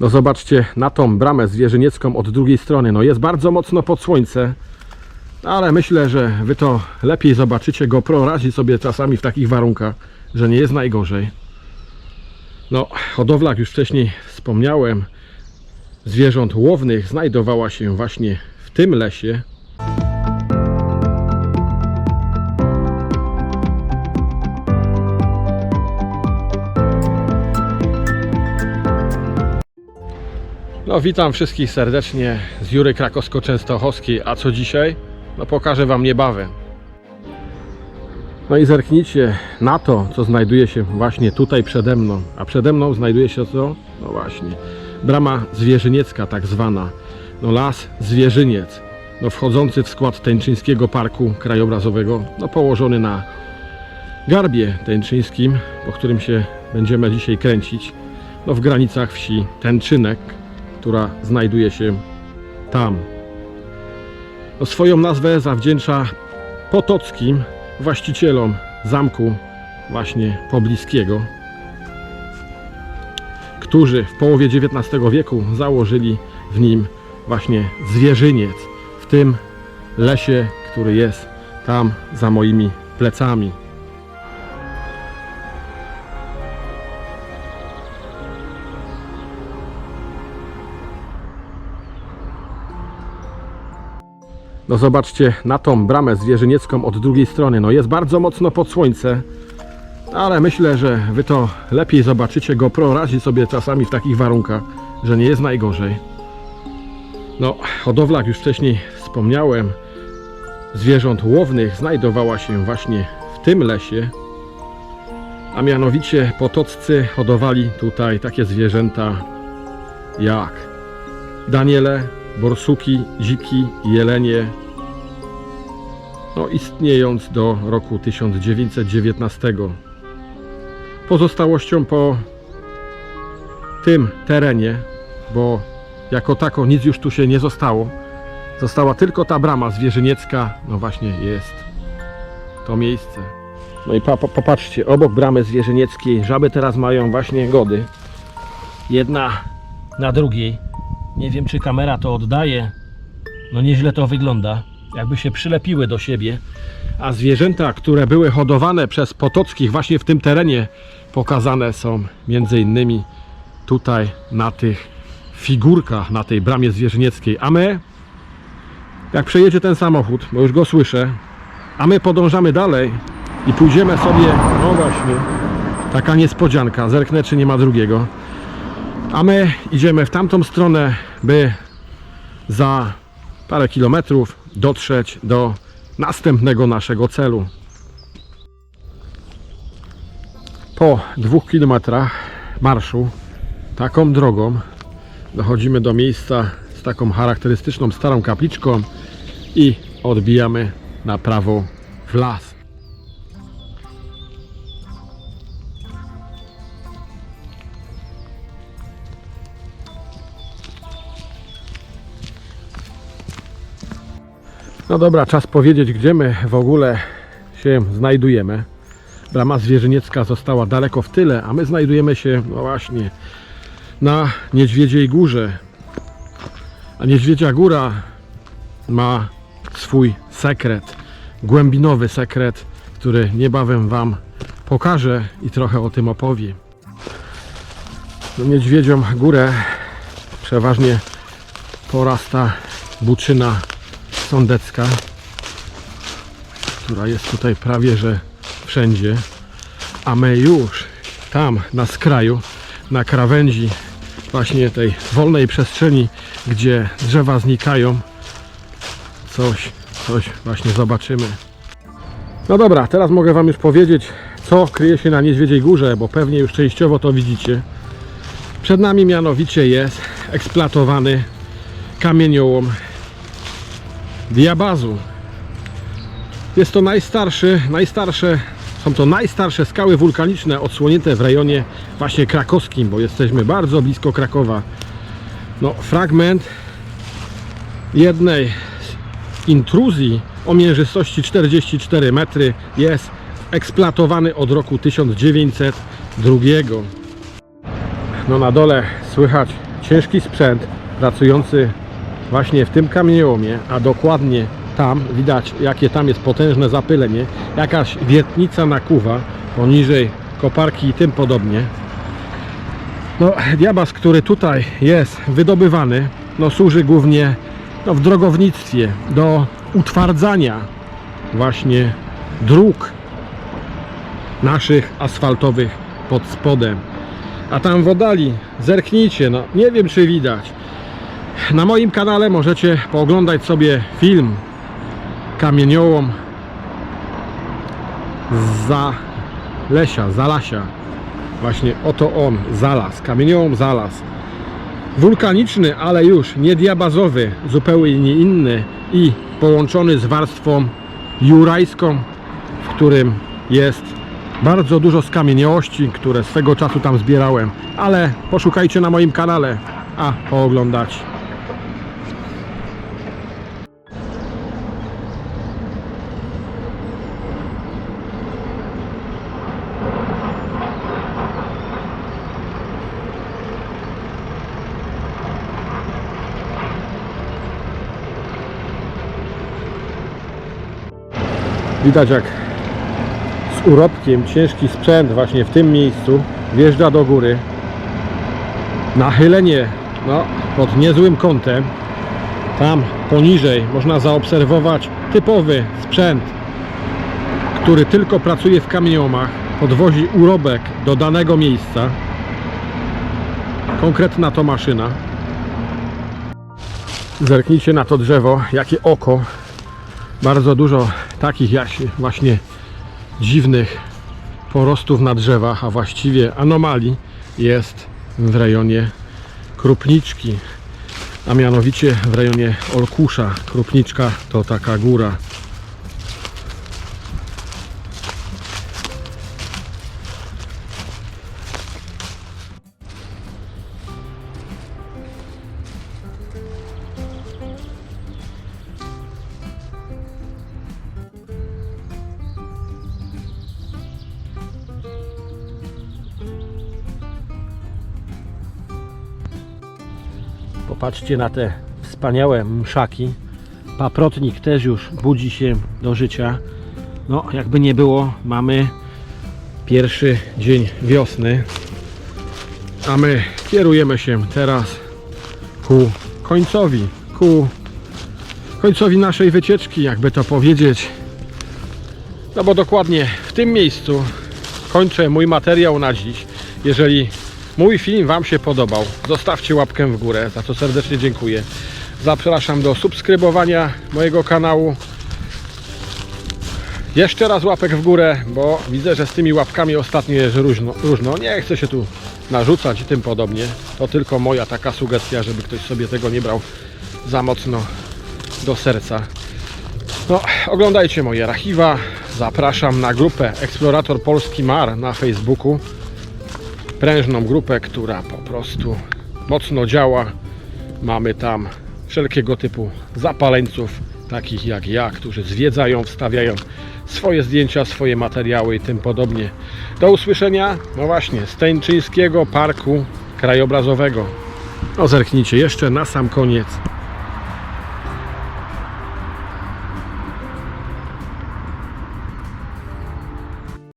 No zobaczcie na tą bramę zwierzyniecką od drugiej strony. No jest bardzo mocno pod słońce, ale myślę, że wy to lepiej zobaczycie. GoPro radzi sobie czasami w takich warunkach, że nie jest najgorzej. No, hodowla, jak już wcześniej wspomniałem, zwierząt łownych znajdowała się właśnie w tym lesie. No witam wszystkich serdecznie z Jury Krakowsko-Częstochowskiej. A co dzisiaj? No pokażę Wam niebawem. No i zerknijcie na to, co znajduje się właśnie tutaj przede mną. A przede mną znajduje się co? No właśnie, brama zwierzyniecka tak zwana. No las Zwierzyniec, no wchodzący w skład Tęczyńskiego Parku Krajobrazowego, no położony na garbie tęczyńskim, po którym się będziemy dzisiaj kręcić, no w granicach wsi Tęczynek, która znajduje się tam. Swoją nazwę zawdzięcza Potockim, właścicielom zamku właśnie pobliskiego, którzy w połowie XIX wieku założyli w nim właśnie zwierzyniec, w tym lesie, który jest tam za moimi plecami. No zobaczcie na tą bramę zwierzyniecką od drugiej strony. No jest bardzo mocno pod słońce, ale myślę, że wy to lepiej zobaczycie. GoPro radzi sobie czasami w takich warunkach, że nie jest najgorzej. No, hodowla, jak już wcześniej wspomniałem, zwierząt łownych znajdowała się właśnie w tym lesie, a mianowicie potoccy hodowali tutaj takie zwierzęta jak daniele, borsuki, dziki, jelenie, no istniejąc do roku 1919. Pozostałością po tym terenie, bo jako tako nic już tu się nie zostało, została tylko ta brama zwierzyniecka, no właśnie jest to miejsce. No i pa, po, popatrzcie, obok bramy zwierzynieckiej żaby teraz mają właśnie gody. Jedna na drugiej. Nie wiem, czy kamera to oddaje. No nieźle to wygląda. Jakby się przylepiły do siebie. A zwierzęta, które były hodowane przez Potockich właśnie w tym terenie, pokazane są między innymi tutaj na tych figurkach, na tej bramie zwierzynieckiej. A my, jak przejedzie ten samochód, bo już go słyszę, a my podążamy dalej i pójdziemy sobie, no właśnie, taka niespodzianka, zerknę czy nie ma drugiego. A my idziemy w tamtą stronę, by za parę kilometrów dotrzeć do następnego naszego celu. Po dwóch kilometrach marszu taką drogą dochodzimy do miejsca z taką charakterystyczną starą kapliczką i odbijamy na prawo w las. No dobra, czas powiedzieć, gdzie my w ogóle się znajdujemy. Brama Zwierzyniecka została daleko w tyle, a my znajdujemy się, no właśnie, na Niedźwiedziej Górze. A Niedźwiedzia Góra ma swój sekret, głębinowy sekret, który niebawem Wam pokażę i trochę o tym opowiem. No, Niedźwiedzią Górę przeważnie porasta buczyna sądecka, która jest tutaj prawie że wszędzie, a my już tam na skraju, na krawędzi właśnie tej wolnej przestrzeni, gdzie drzewa znikają, coś, coś właśnie zobaczymy. No dobra, teraz mogę Wam już powiedzieć, co kryje się na Niedźwiedziej Górze, bo pewnie już częściowo to widzicie. Przed nami mianowicie jest eksploatowany kamieniołom diabazu. Jest to najstarszy, najstarsze, są to najstarsze skały wulkaniczne odsłonięte w rejonie właśnie krakowskim, bo jesteśmy bardzo blisko Krakowa. No, fragment jednej intruzji o mierzystości 44 metry jest eksploatowany od roku 1902. No na dole słychać ciężki sprzęt pracujący właśnie w tym kamieniołomie, a dokładnie tam widać jakie tam jest potężne zapylenie, jakaś wiertnica nakuwa poniżej koparki i tym podobnie. No, diabaz, który tutaj jest wydobywany, no, służy głównie no, w drogownictwie do utwardzania właśnie dróg naszych asfaltowych pod spodem. A tam w oddali, zerknijcie, no nie wiem czy widać. Na moim kanale możecie pooglądać sobie film Kamieniołom za Lesia, Zalasia. Właśnie oto on, Zalas, Kamieniołom Zalas. Wulkaniczny, ale już nie diabazowy, zupełnie inny i połączony z warstwą jurajską, w którym jest bardzo dużo skamieniałości, które swego czasu tam zbierałem, ale poszukajcie na moim kanale, a pooglądać. Widać jak z urobkiem ciężki sprzęt właśnie w tym miejscu wjeżdża do góry. Nachylenie no, pod niezłym kątem. Tam poniżej można zaobserwować typowy sprzęt, który tylko pracuje w kamieniomach, podwozi urobek do danego miejsca. Konkretna to maszyna. Zerknijcie na to drzewo, jakie oko. Bardzo dużo takich właśnie dziwnych porostów na drzewach, a właściwie anomalii jest w rejonie Krupniczki, a mianowicie w rejonie Olkusza. Krupniczka to taka góra. Popatrzcie na te wspaniałe mszaki. Paprotnik też już budzi się do życia. No, jakby nie było, mamy pierwszy dzień wiosny. A my kierujemy się teraz ku końcowi, ku końcowi naszej wycieczki, jakby to powiedzieć. No bo dokładnie w tym miejscu kończę mój materiał na dziś. Jeżeli mój film Wam się podobał, zostawcie łapkę w górę, za co serdecznie dziękuję. Zapraszam do subskrybowania mojego kanału. Jeszcze raz łapek w górę, bo widzę, że z tymi łapkami ostatnio jest różno. różno. Nie chcę się tu narzucać i tym podobnie. To tylko moja taka sugestia, żeby ktoś sobie tego nie brał za mocno do serca. No, oglądajcie moje archiwa. Zapraszam na grupę Eksplorator Polski Mar na Facebooku. Prężną grupę, która po prostu mocno działa. Mamy tam wszelkiego typu zapaleńców, takich jak ja, którzy zwiedzają, wstawiają swoje zdjęcia, swoje materiały i tym podobnie. Do usłyszenia, no właśnie, z Teńczyńskiego Parku Krajobrazowego. No zerknijcie jeszcze na sam koniec